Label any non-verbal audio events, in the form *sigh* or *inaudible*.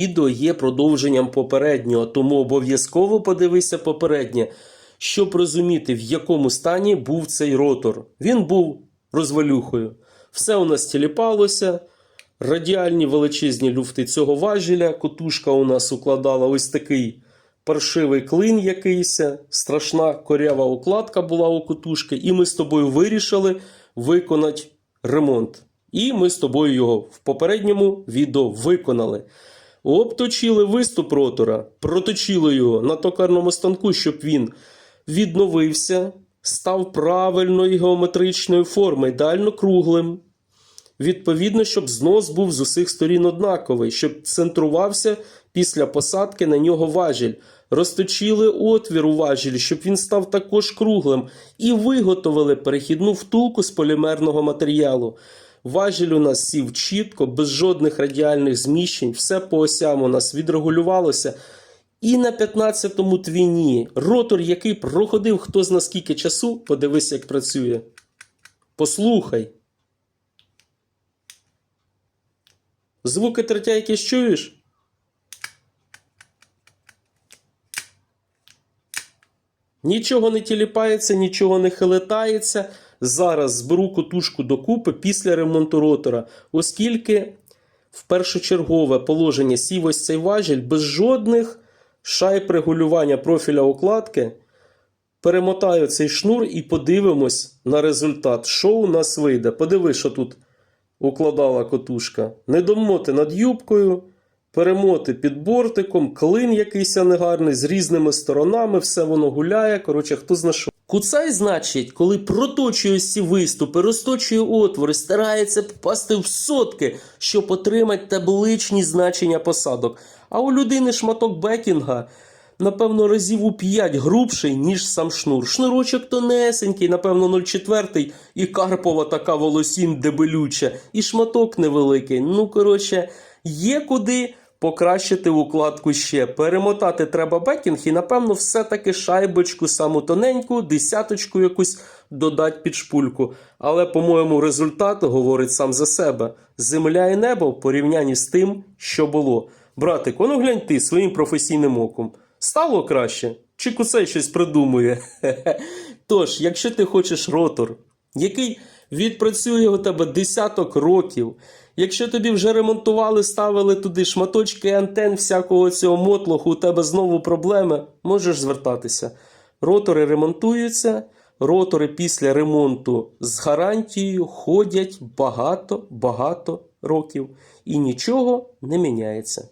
Відео є продовженням попереднього, тому обов'язково подивися попереднє, щоб розуміти, в якому стані був цей ротор. Він був розвалюхою. Все у нас тіліпалося. Радіальні величезні люфти цього важеля. Котушка у нас укладала ось такий паршивий клин якийсь. Страшна корява укладка була у котушки. І ми з тобою вирішили виконати ремонт. І ми з тобою його в попередньому відео виконали. Обточили виступ ротора, проточили його на токарному станку, щоб він відновився, став правильної геометричної форми, ідеально круглим. Відповідно, щоб знос був з усіх сторін однаковий, щоб центрувався після посадки на нього важіль. Розточили отвір у важілі, щоб він став також круглим, і виготовили перехідну втулку з полімерного матеріалу. Важіль у нас сів чітко, без жодних радіальних зміщень, все по осям у нас відрегулювалося. І на 15-му твіні ротор, який проходив хто зна скільки часу, подивись, як працює. Послухай. Звуки тертя якісь чуєш? Нічого не тіліпається, нічого не хилитається. Зараз зберу котушку докупи після ремонту ротора, оскільки в першочергове положення сів ось цей важіль без жодних шайб регулювання профіля укладки. Перемотаю цей шнур і подивимось на результат. Що у нас вийде? Подиви, що тут укладала котушка. Недомоти над юбкою, перемоти під бортиком, клин якийсь негарний, з різними сторонами, все воно гуляє. Коротше, хто зна що. Куцай, значить, коли проточує ці виступи, розточує отвори, старається попасти в сотки, щоб отримати табличні значення посадок. А у людини шматок бекінга, напевно, разів у 5 грубший, ніж сам шнур. Шнурочок тонесенький, напевно, 0,4, і Карпова така волосінь дебелюча, і шматок невеликий. Ну, коротше, є куди покращити укладку ще. Перемотати треба бекінг і, напевно, все-таки шайбочку саму тоненьку, десяточку якусь додати під шпульку. Але, по-моєму, результат говорить сам за себе. Земля і небо в порівнянні з тим, що було. Братик, ну глянь ти своїм професійним оком. Стало краще? Чи кусей щось придумує? *laughs* Тож, якщо ти хочеш ротор, який відпрацює у тебе десяток років, якщо тобі вже ремонтували, ставили туди шматочки антен, всякого цього мотлоху, у тебе знову проблеми, можеш звертатися. Ротори ремонтуються, ротори після ремонту з гарантією ходять багато-багато років і нічого не міняється.